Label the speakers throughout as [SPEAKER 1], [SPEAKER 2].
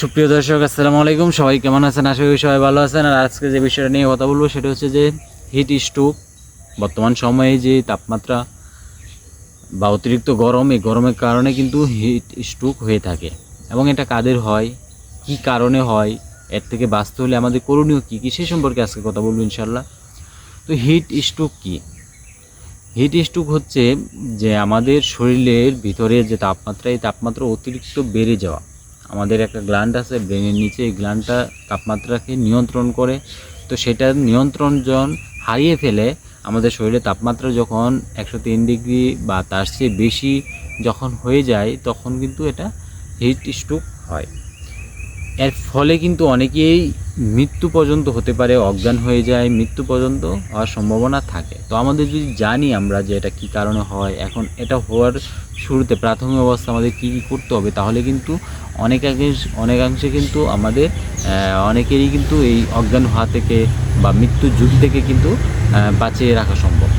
[SPEAKER 1] সুপ্রিয় দর্শক, আসসালামু আলাইকুম। সবাই কেমন আছেন? আশা করি সবাই ভালো আছেন। আর আজকে যে বিষয়টা নিয়ে কথা বলব, সেটা হচ্ছে যে হিট স্ট্রোক বর্তমান সময়ে যে তাপমাত্রা বা অতিরিক্ত গরম, এই গরমের কারণে কিন্তু হিট স্ট্রোক হয়ে থাকে। এবং এটা কাদের হয়? কি কারণে হয়? এর থেকে বাঁচতে হলে আমাদের করণীয় কী কী, সে সম্পর্কে আজকে কথা বলব ইনশাল্লাহ তো হিট স্ট্রোক কী? হিট স্ট্রোক হচ্ছে যে আমাদের শরীরের ভিতরে যে তাপমাত্রা, এই তাপমাত্রা অতিরিক্ত বেড়ে যাওয়া। আমাদের একটা গ্ল্যান্ড আছে ব্রেনের নিচে এই গ্ল্যান্ডটা তাপমাত্রাকে নিয়ন্ত্রণ করে। তো সেটা নিয়ন্ত্রণ জন হারিয়ে ফেলে, আমাদের শরীরে তাপমাত্রা যখন একশো তিন ডিগ্রি বা তার চেয়ে বেশি যখন হয়ে যায়, তখন কিন্তু এটা হিট স্ট্রোক হয়। এর ফলে কিন্তু অনেকেই মৃত্যু পর্যন্ত হতে পারে, অজ্ঞান হয়ে যায়, মৃত্যু পর্যন্ত হওয়ার সম্ভাবনা থাকে। তো আমাদের যদি জানি আমরা যে এটা কী কারণে হয়, এখন এটা হওয়ার শুরুতে প্রাথমিক অবস্থা আমাদের কী কী করতে হবে, তাহলে কিন্তু অনেকাংশ, অনেকাংশে কিন্তু আমাদের অনেকেরই কিন্তু এই অজ্ঞান হওয়া থেকে বা মৃত্যুর ঝুঁকি থেকে কিন্তু বাঁচিয়ে রাখা সম্ভব।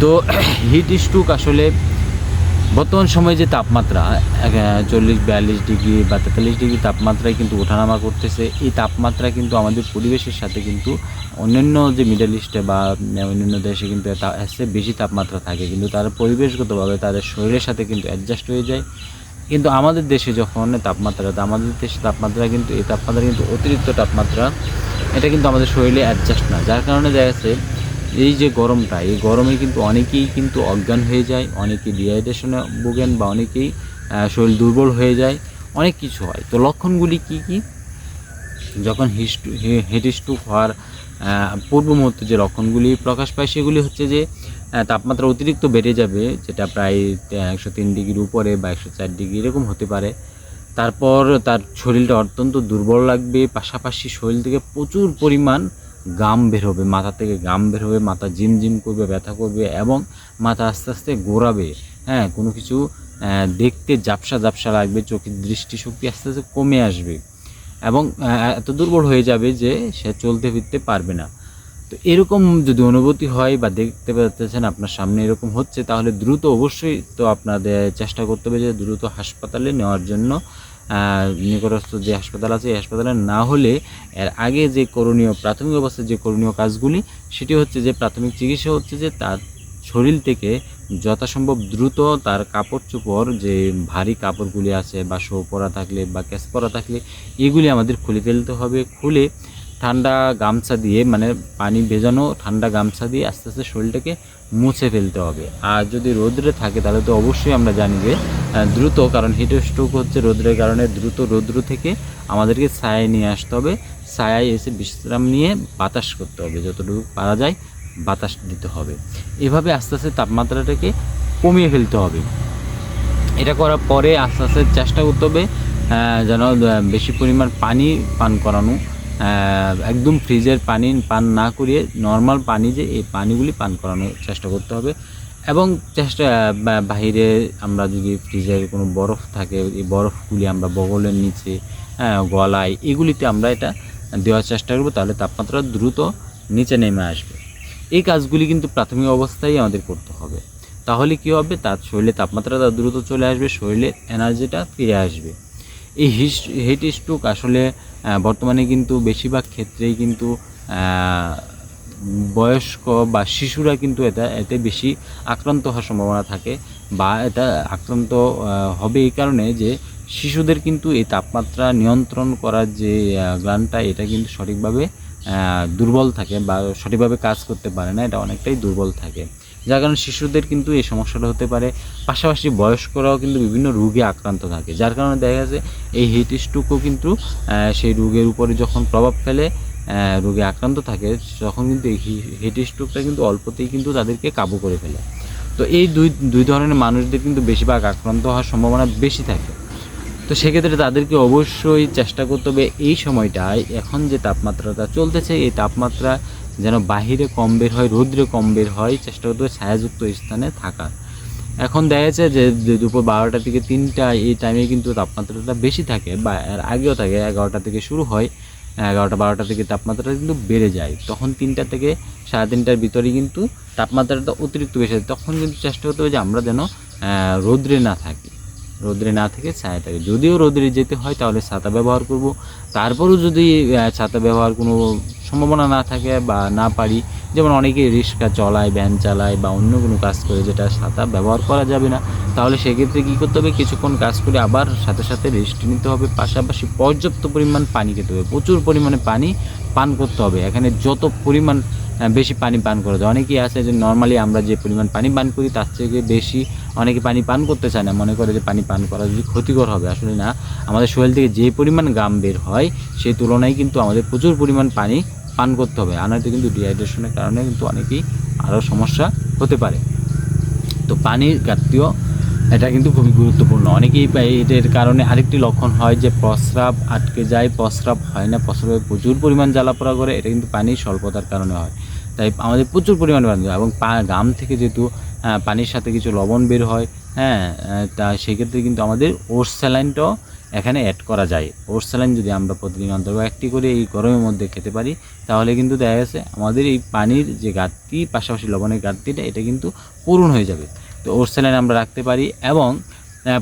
[SPEAKER 1] তো হিট স্ট্রোক আসলে বর্তমান সময়ে যে তাপমাত্রা চল্লিশ, বিয়াল্লিশ ডিগ্রি বা তেতাল্লিশ ডিগ্রি তাপমাত্রায় কিন্তু ওঠানামা করতেছে, এই তাপমাত্রা কিন্তু আমাদের পরিবেশের সাথে কিন্তু অন্যান্য যে মিডল ইস্টে বা অন্যান্য দেশে কিন্তু চেয়ে বেশি তাপমাত্রা থাকে, কিন্তু তারা পরিবেশগতভাবে তাদের শরীরের সাথে কিন্তু অ্যাডজাস্ট হয়ে যায়। কিন্তু আমাদের দেশে যখন তাপমাত্রা আমাদের দেশে তাপমাত্রা কিন্তু, এই তাপমাত্রা কিন্তু অতিরিক্ত তাপমাত্রা, এটা কিন্তু আমাদের শরীরে অ্যাডজাস্ট না, যার কারণে দেখা যাচ্ছে এই যে গরমটা, এই গরমে কিন্তু অনেকেই কিন্তু অজ্ঞান হয়ে যায়, অনেকেই ডিহাইড্রেশনে ভোগেন বা অনেকেই শরীর দুর্বল হয়ে যায়, অনেক কিছু হয়। তো লক্ষণগুলি কি কি? যখন হিস্টু হেড স্ট্রোক হওয়ার পূর্ব মুহূর্তে যে লক্ষণগুলি প্রকাশ পায়, সেগুলি হচ্ছে যে তাপমাত্রা অতিরিক্ত বেড়ে যাবে, যেটা প্রায় একশো তিন ডিগ্রির উপরে বা একশো চার ডিগ্রি এরকম হতে পারে। তারপর তার শরীরটা অত্যন্ত দুর্বল লাগবে, পাশাপাশি শরীর থেকে প্রচুর পরিমাণ গাম বের হবে, মাথা থেকে গাম বের হবে, মাথা জিম জিম করবে, ব্যথা করবে এবং মাথা আস্তে আস্তে গোড়াবে। হ্যাঁ কোনো কিছু দেখতে জাপসা জাপসা লাগবে, চোখের দৃষ্টিশক্তি আস্তে আস্তে কমে আসবে এবং এত দুর্বল হয়ে যাবে যে সে চলতে ফিরতে পারবে না। তো এরকম যদি অনুভূতি হয় বা দেখতে পাচ্ছেন আপনার সামনে এরকম হচ্ছে, তাহলে দ্রুত অবশ্যই তো আপনাদের চেষ্টা করতে হবে যে দ্রুত হাসপাতালে নেওয়ার জন্য নিকটস্থ যে হাসপাতাল আছে, এই হাসপাতালে না হলে এর আগে যে করণীয়, প্রাথমিক অবস্থায় যে করণীয় কাজগুলি, সেটি হচ্ছে যে প্রাথমিক চিকিৎসা হচ্ছে যে তার শরীর থেকে যথাসম্ভব দ্রুত তার কাপড় চোপড়, যে ভারী কাপড়গুলি আছে বা শো পরা থাকলে বা ক্যাশ পরা থাকলে, এগুলি আমাদের খুলে ফেলতে হবে। খুলে ঠান্ডা গামছা দিয়ে মানে পানি ভেজানো ঠান্ডা গামছা দিয়ে আস্তে আস্তে শরীরটাকে মুছে ফেলতে হবে। আর যদি রোদ্রে থাকে, তাহলে তো অবশ্যই আমরা জানি যে দ্রুত, কারণ হিট স্ট্রোক হচ্ছে রোদ্রের কারণে দ্রুত রৌদ্র থেকে আমাদেরকে ছায়ায় নিয়ে আসতে হবে। ছায়ায় এসে বিশ্রাম নিয়ে বাতাস করতে হবে। যতটুকু পারা যায় বাতাস দিতে হবে। এভাবে আস্তে আস্তে তাপমাত্রাটাকে কমিয়ে ফেলতে হবে। এটা করার পরে আস্তে আস্তে চেষ্টা করতে হবে যেন বেশি পরিমাণ পানি পান করানো। একদম ফ্রিজের পানি পান না করিয়ে নর্মাল পানি যে এই পানিগুলি পান করানোর চেষ্টা করতে হবে। এবং চেষ্টা বাহিরে আমরা যদি ফ্রিজের কোনো বরফ থাকে এই বরফগুলি আমরা বগলের নিচে হ্যাঁ, গলায় এগুলিতে আমরা এটা দেওয়ার চেষ্টা করব তাহলে তাপমাত্রা দ্রুত নিচে নেমে আসবে। এই কাজগুলি কিন্তু প্রাথমিক অবস্থায় আমাদের করতে হবে। তাহলে কি হবে? তার শরীরে তাপমাত্রাটা দ্রুত চলে আসবে শরীরে এনার্জিটা ফিরে আসবে। এই হিস হিট স্ট্রোক আসলে বর্তমানে কিন্তু বেশিরভাগ ক্ষেত্রেই কিন্তু বয়স্ক বা শিশুরা কিন্তু এটা, এতে বেশি আক্রান্ত হওয়ার সম্ভাবনা থাকে বা এটা আক্রান্ত হবে এই কারণে যে শিশুদের কিন্তু এই তাপমাত্রা নিয়ন্ত্রণ করার যে গ্লানটা এটা কিন্তু সঠিকভাবে দুর্বল থাকে বা সঠিকভাবে কাজ করতে পারে না, এটা অনেকটাই দুর্বল থাকে। যার কারণে শিশুদের কিন্তু এই সমস্যাটা হতে পারে। পাশাপাশি বয়স্করাও কিন্তু বিভিন্ন রোগে আক্রান্ত থাকে। যার কারণে দেখা যাচ্ছে এই হিট স্ট্রোকও কিন্তু সেই রোগের উপরে যখন প্রভাব ফেলে রোগে আক্রান্ত থাকে, তখন কিন্তু এই স্ট্রোকটা কিন্তু অল্পতেই কিন্তু তাদেরকে কাবু করে ফেলে। তো এই দুই দুই ধরনের মানুষদের কিন্তু বেশিরভাগ আক্রান্ত হওয়ার সম্ভাবনা বেশি থাকে। তো সেক্ষেত্রে তাদেরকে অবশ্যই চেষ্টা করতে হবে এই সময়টায় এখন যে তাপমাত্রাটা চলতেছে, এই তাপমাত্রা যেন বাহিরে কম বের হয়, রৌদ্রে কম বের হয়, চেষ্টা করতে হবে ছায়াযুক্ত স্থানে থাকার। এখন দেখা যাচ্ছে যে যে দুপুর বারোটা থেকে তিনটা এই টাইমে কিন্তু তাপমাত্রাটা বেশি থাকে বা এর আগেও থাকে, এগারোটা থেকে শুরু হয়। এগারোটা বারোটা থেকে তাপমাত্রাটা কিন্তু বেড়ে যায়। তখন তিনটা থেকে সাড়ে তিনটার ভিতরে কিন্তু তাপমাত্রাটা অতিরিক্ত বেশি তখন কিন্তু চেষ্টা করতে হবে যে আমরা যেন রৌদ্রে না থাকি। রোদ্রে না থেকে ছায়া থাকে যদিও রোদ্রে যেতে হয়, তাহলে ছাতা ব্যবহার করব। তারপরেও যদি ছাতা ব্যবহার কোনো সম্ভাবনা না থাকে বা না পারি, যেমন অনেকেই রিক্সা চলায়, ভ্যান চালায় বা অন্য কোনো কাজ করে যেটা ছাতা ব্যবহার করা যাবে না, তাহলে সেক্ষেত্রে কী করতে হবে? কিছুক্ষণ কাজ করে আবার সাথে সাথে রেস্ট নিতে হবে। পাশাপাশি পর্যাপ্ত পরিমাণ পানি খেতে হবে। প্রচুর পরিমাণে পানি পান করতে হবে। এখানে যত পরিমাণ বেশি পানি পান করা যায়। অনেকেই আছে যে নর্মালি আমরা যে পরিমাণ পানি পান করি, তার থেকে বেশি অনেকে পানি পান করতে চায় না, মনে করে যে পানি পান করা যদি ক্ষতিকর হবে। আসলে না, আমাদের শরীর থেকে যে পরিমাণ গাম বের হয়, সেই তুলনায় কিন্তু আমাদের প্রচুর পরিমাণ পানি পান করতে হবে। আর নয়তো কিন্তু ডিহাইড্রেশনের কারণে কিন্তু অনেকেই আরও সমস্যা হতে পারে। তো পানির ঘাটতিও এটা কিন্তু খুবই গুরুত্বপূর্ণ। অনেকেই এটার কারণে আরেকটি লক্ষণ হয় যে প্রস্রাব আটকে যায়, প্রস্রাব হয় না, প্রস্রাবে প্রচুর পরিমাণ জ্বালাপোড়া করে, এটা কিন্তু পানির স্বল্পতার কারণে হয়। তাই আমাদের প্রচুর পরিমাণে পানি এবং গাম থেকে যেহেতু পানির সাথে কিছু লবণ বের হয় হ্যাঁ তা সেক্ষেত্রে কিন্তু আমাদের ওর স্যালাইনটাও এখানে অ্যাড করা যায়। ওর স্যালাইন যদি আমরা প্রতিদিন অন্তর্গ একটি করে এই গরমের মধ্যে খেতে পারি, তাহলে কিন্তু দেখা গেছে আমাদের এই পানির যে ঘাটতি, পাশাপাশি লবণের ঘাটতিটা, এটা কিন্তু পূরণ হয়ে যাবে। তো ওর স্যালাইন আমরা রাখতে পারি এবং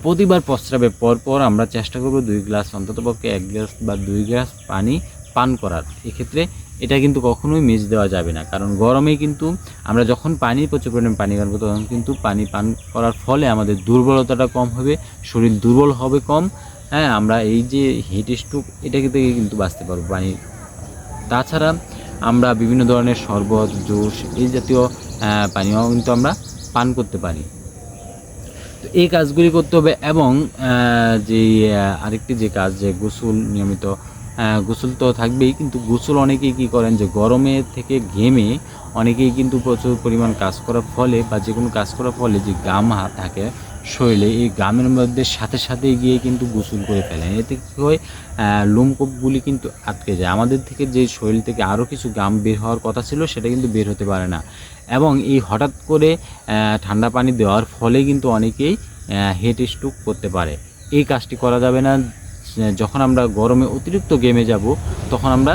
[SPEAKER 1] প্রতিবার প্রস্রাবের পর পর আমরা চেষ্টা করব দুই গ্লাস অন্ততপক্ষে এক গ্লাস বা দুই গ্লাস পানি পান করার। এক্ষেত্রে এটা কিন্তু কখনোই মিস দেওয়া যাবে না। কারণ গরমে কিন্তু আমরা যখন পানি, প্রচুর পরিমাণে পানি পান করব, তখন কিন্তু পানি পান করার ফলে আমাদের দুর্বলতাটা কম হবে, শরীর দুর্বল হবে কম। হ্যাঁ আমরা এই যে হিট স্ট্রোক এটা থেকে কিন্তু বাঁচতে পারব পানি তাছাড়া আমরা বিভিন্ন ধরনের শরবত, জুস এই জাতীয় পানীয় কিন্তু আমরা পান করতে পারি। তো এই কাজগুলি করতে হবে এবং যে আরেকটি যে কাজ, যে গোসল নিয়মিত গোসল তো থাকবেই, কিন্তু গোসল অনেকেই কী করেন যে গরমে থেকে ঘেমে অনেকেই কিন্তু প্রচুর পরিমাণ কাজ করার ফলে বা যে কোনো কাজ করার ফলে যে গাম থাকে শরীরে, এই গামের মধ্যে সাথে সাথে গিয়ে কিন্তু গোসল করে ফেলেন। এতে কী হয় লোমকূপগুলি কিন্তু আটকে যায়। আমাদের থেকে যে শরীর থেকে আরও কিছু গাম বের হওয়ার কথা ছিল, সেটা কিন্তু বের হতে পারে না। এবং এই হঠাৎ করে ঠান্ডা পানি দেওয়ার ফলে কিন্তু অনেকেই হেড স্ট্রোক করতে পারে। এই কাজটি করা যাবে না। যখন আমরা গরমে অতিরিক্ত গেমে যাব, তখন আমরা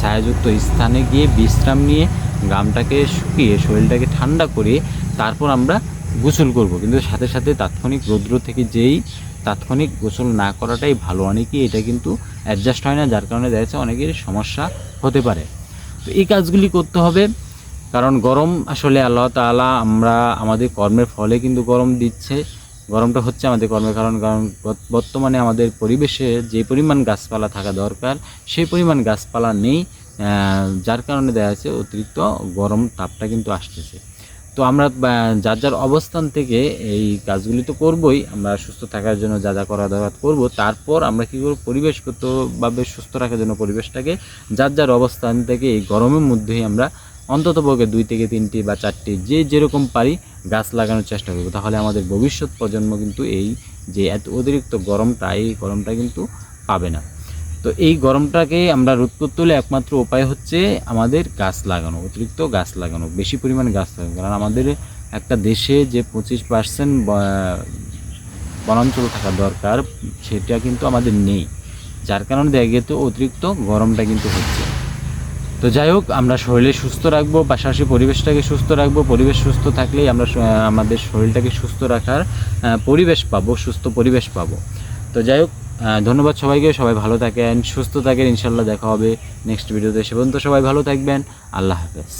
[SPEAKER 1] ছায়াযুক্ত স্থানে গিয়ে বিশ্রাম নিয়ে গামটাকে শুকিয়ে, শরীরটাকে ঠান্ডা করে তারপর আমরা গোসল করব। কিন্তু সাথে সাথে তাৎক্ষণিক রৌদ্র থেকে যেই তাৎক্ষণিক গোসল না করাটাই ভালো। অনেকেই এটা কিন্তু অ্যাডজাস্ট হয় না, যার কারণে দেখা যাচ্ছে অনেকের সমস্যা হতে পারে। তো এই কাজগুলি করতে হবে, কারণ গরম আসলে আল্লাহ তাআলা আমরা, আমাদের কর্মের ফলে কিন্তু গরম দিচ্ছে। গরমটা হচ্ছে আমাদের কর্মের কারণ কারণ বর্তমানে আমাদের পরিবেশে যে পরিমাণ গাছপালা থাকা দরকার, সেই পরিমাণ গাছপালা নেই যার কারণে দেখা যাচ্ছে অতিরিক্ত গরম তাপটা কিন্তু আসতেছে। তো আমরা যার যার অবস্থান থেকে এই কাজগুলি তো করবই, আমরা সুস্থ থাকার জন্য যা যা করা দরকার করব, তারপর আমরা কী করব? পরিবেশগতভাবে সুস্থ রাখার জন্য পরিবেশটাকে যার যার অবস্থান থেকে এই গরমের মধ্যেই আমরা অন্তত পক্ষে দুই থেকে তিনটি বা চারটি যে যেরকম পারি গাছ লাগানোর চেষ্টা করব। তাহলে আমাদের ভবিষ্যৎ প্রজন্ম কিন্তু এই যে এত অতিরিক্ত গরমটা, এই গরমটা কিন্তু পাবে না। তো এই গরমটাকে আমরা রোধ করতে হলে একমাত্র উপায় হচ্ছে আমাদের গাছ লাগানো, অতিরিক্ত গাছ লাগানো, বেশি পরিমাণে গাছ লাগানো। কারণ আমাদের একটা দেশে যে পঁচিশ পার্সেন্ট বনাঞ্চল থাকা দরকার, সেটা কিন্তু আমাদের নেই। যার কারণে দেখা গেছে অতিরিক্ত গরমটা কিন্তু হচ্ছে। তো যাই হোক, আমরা শরীরে সুস্থ রাখব, পাশাপাশি পরিবেশটাকে সুস্থ রাখব। পরিবেশ সুস্থ থাকলেই আমরা আমাদের শরীরটাকে সুস্থ রাখার পরিবেশ পাবো, সুস্থ পরিবেশ পাবো। তো যাই হোক ধন্যবাদ সবাইকে। সবাই ভালো থাকেন, সুস্থ থাকেন। ইনশাল্লাহ দেখা হবে নেক্সট ভিডিওতে। সে পর্যন্ত সবাই ভালো থাকবেন। আল্লাহ হাফেজ।